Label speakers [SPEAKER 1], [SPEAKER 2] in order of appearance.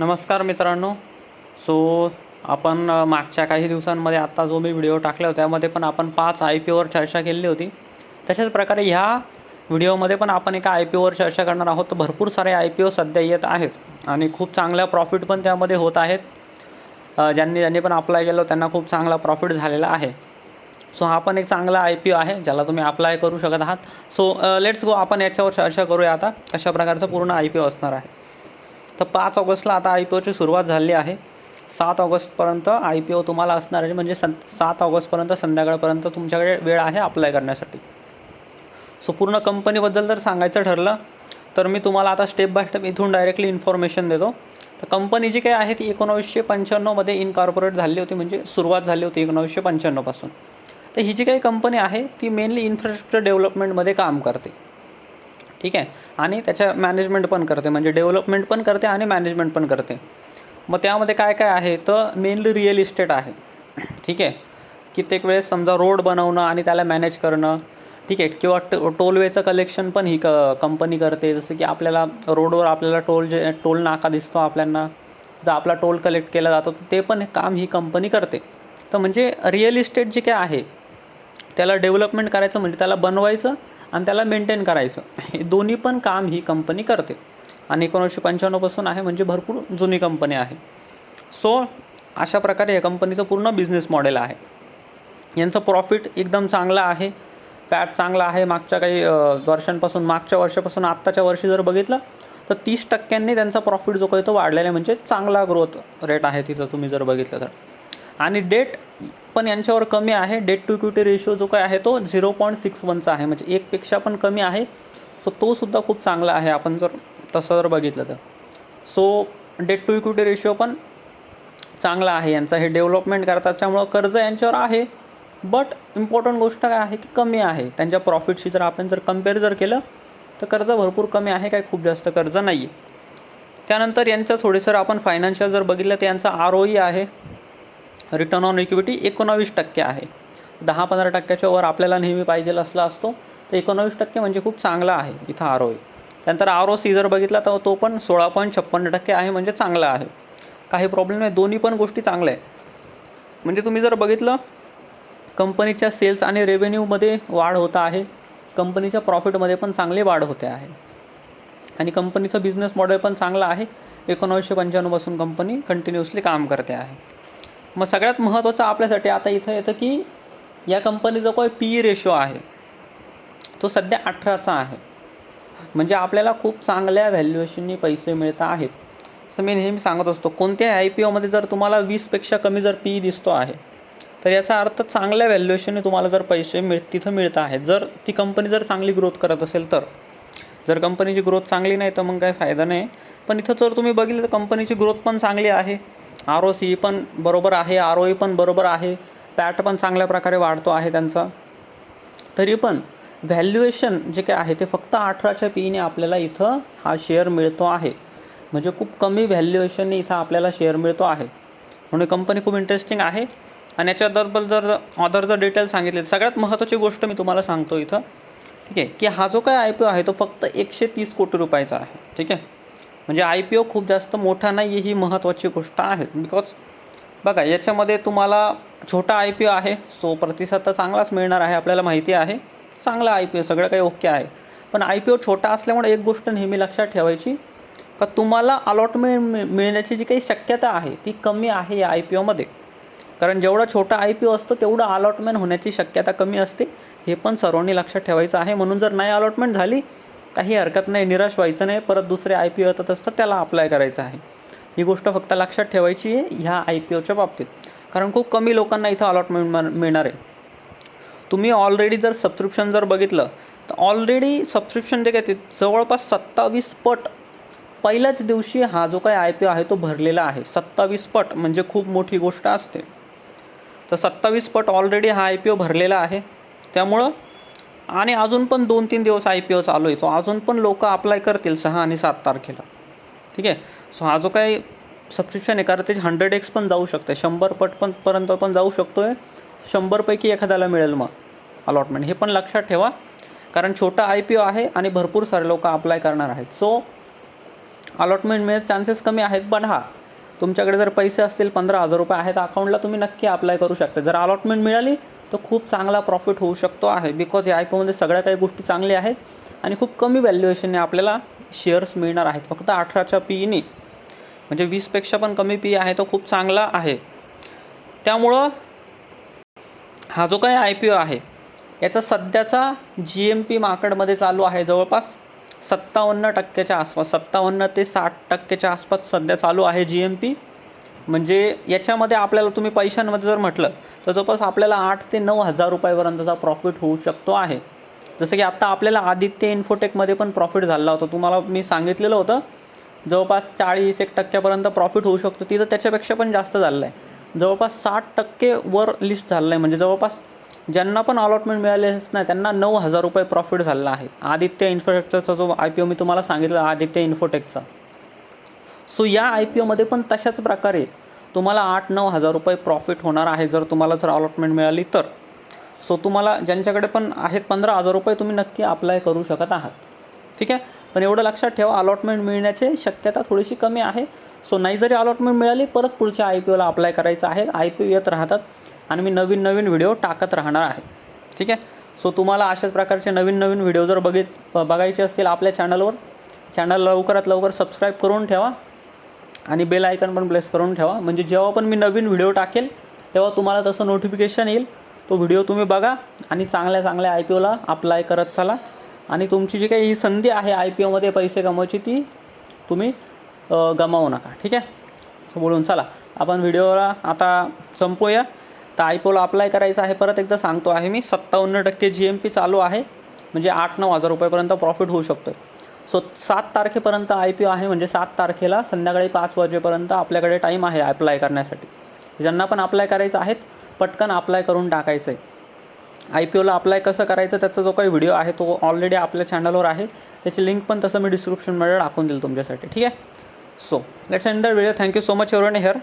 [SPEAKER 1] नमस्कार मित्रांनो. सो आपण मागच्या काही दिवसांमध्ये आत्ता जो मी व्हिडिओ टाकला होता त्यामध्ये पण आपण पाच आय पी ओवर चर्चा केलेली होती. तशाच प्रकारे ह्या व्हिडिओमध्ये पण आपण एका आय पी ओवर चर्चा करणार आहोत. तर भरपूर सारे आय पी ओ सध्या येत आहेत आणि खूप चांगल्या प्रॉफिट पण त्यामध्ये होत आहेत. ज्यांनी ज्यांनी पण अप्लाय केलं त्यांना खूप चांगला प्रॉफिट झालेला आहे. सो हा पण एक चांगला आय पी ओ आहे ज्याला तुम्ही अप्लाय करू शकत आहात. सो लेट्स गो आपण याच्यावर चर्चा करूया आता. कशा प्रकारचं पूर्ण आय पी ओ असणार आहे. तर पाच ऑगस्टला आता आय पी ओची सुरुवात झाली आहे. सात ऑगस्टपर्यंत आय पी ओ तुम्हाला असणार आहे. म्हणजे सं सात ऑगस्टपर्यंत संध्याकाळपर्यंत तुमच्याकडे वेळ आहे अप्लाय करण्यासाठी. सो पूर्ण कंपनीबद्दल जर सांगायचं ठरलं तर मी तुम्हाला आता स्टेप बाय स्टेप इथून डायरेक्टली इन्फॉर्मेशन देतो. तर कंपनी जी काही आहे ती एकोणावीसशे पंच्याण्णवमध्ये इनकॉर्पोरेट झाली होती. म्हणजे सुरुवात झाली होती एकोणावीसशे पंच्याण्णवपासून तर ही जी काही कंपनी आहे ती मेनली इन्फ्रास्ट्रक्चर डेव्हलपमेंटमध्ये काम करते. ठीक आहे? आणि त्याच्या मॅनेजमेंट पण करते म्हणजे डेव्हलपमेंट पण करते आणि मॅनेजमेंट पण करते. मग त्यामध्ये काय काय आहे? तर मेनली रिअल इस्टेट आहे. ठीक आहे? कित्येक वेळेस समजा रोड बनवणं आणि त्याला मॅनेज करणं. ठीक आहे? किंवा ट टोलवेचं कलेक्शन पण ही क कंपनी करते. जसं की आपल्याला रोडवर आपल्याला टोल जे टोल नाका दिसतो आपल्यांना जर आपला टोल कलेक्ट केला जातो तर ते पण काम ही कंपनी करते. तर म्हणजे रिअल इस्टेट जे काय आहे त्याला डेव्हलपमेंट करायचं म्हणजे त्याला बनवायचं आणि त्याला मेंटेन करायचं. हे दोन्ही पण काम ही कंपनी करते. आणि एकोणीसशे पंच्याण्णवपासून आहे म्हणजे भरपूर जुनी कंपनी आहे. सो अशा प्रकारे या कंपनीचं पूर्ण बिझनेस मॉडेल आहे. यांचं प्रॉफिट एकदम चांगलं आहे. पॅट चांगला आहे. मागच्या काही वर्षांपासून मागच्या वर्षापासून आत्ताच्या वर्षी जर बघितलं तर तीस टक्क्यांनी त्यांचा प्रॉफिट जो काही तो वाढलेला आहे म्हणजे चांगला ग्रोथ रेट आहे तिचं तुम्ही जर बघितलं तर. आणि डेट पण यांच्यावर कमी आहे. डेट टू इक्विटी रेशो जो काय आहे तो झिरो पॉईंट सिक्स वनचा आहे. म्हणजे एकपेक्षा पण कमी आहे. सो तोसुद्धा खूप चांगला आहे. आपण जर तसं जर बघितलं तर. So debt to equity ratio पण चांगला आहे. यांचा हे डेव्हलपमेंट करतात त्यामुळं कर्ज यांच्यावर आहे. बट इम्पॉर्टंट गोष्ट काय आहे की कमी आहे. त्यांच्या प्रॉफिटशी जर आपण जर कंपेअर जर केलं तर कर्ज भरपूर कमी आहे. काय खूप जास्त कर्ज नाही आहे त्यानंतर यांचं थोडेसर आपण फायनान्शियल जर बघितलं तर यांचा आर ओ ई आहे. रिटर्न ऑन इक्विटी एकोणावीस टक्के आहे. दहा पंधरा टक्क्याच्या वर आपल्याला नेहमी पाहिजे असला असतो तर एकोणावीस टक्के म्हणजे खूप चांगला आहे इथं आर ओ त्यानंतर आर ओ सी जर बघितला तर तो पण सोळा पॉईंट छप्पन्न टक्के आहे म्हणजे चांगला आहे. काही प्रॉब्लेम नाही दोन्ही पण गोष्टी चांगल्या आहे म्हणजे तुम्ही जर बघितलं कंपनीच्या सेल्स आणि रेव्हेन्यूमध्ये वाढ होत आहे. कंपनीच्या प्रॉफिटमध्ये पण चांगली वाढ होते आहे. आणि कंपनीचं बिझनेस मॉडेल पण चांगलं आहे. एकोणावीसशे पंच्याण्णवपासून कंपनी कंटिन्युअसली काम करते आहे. मग सगळ्यात महत्त्वाचं आपल्यासाठी आता इथं येतं की या कंपनीचा काय पी ई रेशो आहे. तो सध्या अठराचा आहे. म्हणजे आपल्याला खूप चांगल्या व्हॅल्युएशननी पैसे मिळत आहेत. असं मी नेहमी सांगत असतो कोणत्याही आय पी ओमध्ये जर तुम्हाला वीसपेक्षा कमी जर पी ई दिसतो आहे तर याचा अर्थ चांगल्या व्हॅल्युएशनने तुम्हाला जर पैसे मिळ तिथं मिळत आहेत. जर ती कंपनी जर चांगली ग्रोथ करत असेल तर. जर कंपनीची ग्रोथ चांगली नाही तर मग काही फायदा नाही. पण इथं जर तुम्ही बघितलं तर कंपनीची ग्रोथ पण चांगली आहे. आर ओ सी पण बरोबर आहे आर ओ ई पण बरोबर आहे पॅट पण चांगल्या प्रकारे वाढतो आहे त्यांचा. तरी पण व्हॅल्युएशन जे काय आहे ते फक्त अठराच्या पीने आपल्याला इथं हा शेअर मिळतो आहे. म्हणजे खूप कमी व्हॅल्युएशनने इथं आपल्याला शेअर मिळतो आहे. म्हणून कंपनी खूप इंटरेस्टिंग आहे. आणि याच्याबद्दल जर अदर जर डिटेल सांगितले सगळ्यात महत्त्वाची गोष्ट मी तुम्हाला सांगतो इथं ठीक आहे की हा जो काय आय पी ओ आहे तो फक्त एकशे तीस कोटी रुपयाचा आहे ठीक आहे. म्हणजे आय पी ओ खूप जास्त मोठा नाही आहे ही महत्त्वाची गोष्ट आहे. बिकॉज बघा याच्यामध्ये तुम्हाला छोटा आय पी ओ आहे सो प्रतिसाद तर चांगलाच मिळणार आहे आपल्याला माहिती आहे. चांगला आय पी ओ सगळं काही ओके आहे. पण आय पी ओ छोटा असल्यामुळे एक गोष्ट नेहमी लक्षात ठेवायची का तुम्हाला अलॉटमेंट मिळण्याची जी काही शक्यता आहे ती कमी आहे या आय पी ओमध्ये कारण जेवढा छोटा आय पी ओ असतो तेवढं अलॉटमेंट होण्याची शक्यता कमी असते. हे पण सर्वांनी लक्षात ठेवायचं आहे. म्हणून जर नाही अलॉटमेंट झाली काही हरकत नाही निराश व्हायचं नाही. परत दुसरे आय पी ओ येतात असतं त्याला अप्लाय करायचं आहे. ही गोष्ट फक्त लक्षात ठेवायची आहे ह्या आय पी ओच्या बाबतीत. कारण खूप कमी लोकांना इथं अलॉटमेंट मिळणार आहे. तुम्ही ऑलरेडी जर सबस्क्रिप्शन जर बघितलं तर ऑलरेडी सबस्क्रिप्शन जे काय ते जवळपास सत्तावीस पट पहिल्याच दिवशी हा जो काही आय पी ओ आहे तो भरलेला आहे. सत्तावीस पट म्हणजे खूप मोठी गोष्ट असते. तर सत्तावीस पट ऑलरेडी हा आय पी ओ भरलेला आहे. त्यामुळं आणि अजून पण दोन तीन दिवस आय पी ओ चालू आहे. तो अजून पण लोक अप्लाय करतील सहा आणि सात तारखेला. ठीक आहे? सो हा जो काही सबस्क्रिप्शन आहे कारण त्याची हंड्रेड एक्स पण जाऊ शकते. शंभर पट पण पर्यंत पण जाऊ शकतो आहे शंभरपैकी एखाद्याला मिळेल मग अलॉटमेंट हे पण लक्षात ठेवा. कारण छोटा आय पी ओ आहे आणि भरपूर सारे लोक अप्लाय करणार आहेत. सो अलॉटमेंट मिळेल चान्सेस कमी आहेत पण हा तुमच्याकडे जर पैसे असतील पंधरा हजार रुपये आहेत अकाउंटला तुम्ही नक्की अप्लाय करू शकता. जर अलॉटमेंट मिळाली तर खूप चांगला प्रॉफिट होऊ शकतो आहे. बिकॉज या आय पीओमध्ये सगळ्या काही गोष्टी चांगल्या आहेत आणि खूप कमी व्हॅल्युएशनने आपल्याला शेअर्स मिळणार आहेत. फक्त अठराच्या पीईने म्हणजे वीसपेक्षा पण कमी पी आहे तो खूप चांगला आहे. त्यामुळं हा जो काही आय पी ओ आहे याचा सध्याचा जी एम पी मार्केटमध्ये चालू आहे जवळपास सत्तावन्न टक्क्याच्या आसपास सत्तावन्न ते साठ टक्क्याच्या आसपास सध्या चालू आहे जी एम पी म्हणजे याच्यामध्ये आपल्याला तुम्ही पैशांमध्ये जर म्हटलं तर जवळपास आपल्याला आठ ते नऊ हजार रुपयापर्यंतचा प्रॉफिट होऊ शकतो आहे. जसं की आत्ता आपल्याला आदित्य इन्फोटेकमध्ये पण प्रॉफिट झाला होता. तुम्हाला मी सांगितलेलं होतं जवळपास चाळीस एक टक्क्यापर्यंत प्रॉफिट होऊ शकतो. तिथं त्याच्यापेक्षा पण जास्त झालेलं आहे. जवळपास साठ टक्के वर लिस्ट झालेलं आहे. म्हणजे जवळपास ज्यांना पण अलॉटमेंट मिळालेच नाही त्यांना नऊ हजार रुपये प्रॉफिट झालेला आहे. आदित्य इन्फ्रास्ट्रक्चरचा जो आय पी ओ मी तुम्हाला सांगितलं आदित्य इन्फोटेकचा सो या आय पी ओमध्ये पण तशाच प्रकारे तुम्हाला आठ नऊ हजार रुपये प्रॉफिट होणार आहे जर तुम्हाला जर अलॉटमेंट मिळाली तर. सो तुम्हाला ज्यांच्याकडे पण आहेत पंधरा हजार रुपये तुम्ही नक्की अप्लाय करू शकत आहात. ठीक आहे? पण एवढं लक्षात ठेवा अलॉटमेंट मिळण्याची शक्यता थोडीशी कमी आहे. सो नाही जरी अलॉटमेंट मिळाली परत पुढच्या आय पी ओला अप्लाय करायचं आहे. आय पी ओ येत राहतात आणि मी नवीन नवीन व्हिडिओ टाकत राहणार आहे. ठीक आहे? सो तुम्हाला अशाच प्रकारचे नवीन नवीन व्हिडिओ जर बघित बघायचे असतील आपल्या चॅनलवर चॅनल लवकरात लवकर सबस्क्राईब करून ठेवा आणि बेल आयकन पण प्लेस करून ठेवा. म्हणजे जेव्हा पण मी नवीन व्हिडिओ टाकेल तेव्हा तुम्हाला तसं नोटिफिकेशन येईल. तो व्हिडिओ तुम्ही बघा आणि चांगल्या चांगल्या आय पी ओला अप्लाय करत चला. आणि तुमची जी काही ही संधी आहे आय पी ओमध्ये पैसे कमवायची ती तुम्ही गमावू नका ठीक आहे? सो बोलून चला. आपण व्हिडिओला आता संपूया. तर आय पी ओला अप्लाय करायचं आहे परत एकदा सांगतो आहे मी. सत्तावन्न टक्के जी एम पी चालू आहे. म्हणजे आठ नऊ हजार रुपयेपर्यंत प्रॉफिट होऊ शकतो सो सात तारखेपर्यंत आय पी ओ आहे म्हणजे सात तारखेला संध्याकाळी पाच वाजेपर्यंत आपल्याकडे टाईम आहे अप्लाय करण्यासाठी. ज्यांना पण अप्लाय करायचं आहेत पटकन अप्लाय करून टाकायचं आहे आय पी ओला अप्लाय कसं करायचं त्याचा जो काही व्हिडिओ आहे तो ऑलरेडी आपल्या चॅनलवर आहे. त्याची लिंक पण तसं मी डिस्क्रिप्शनमध्ये टाकून देईल तुमच्यासाठी. ठीक आहे? So let's end the video thank you so much everyone here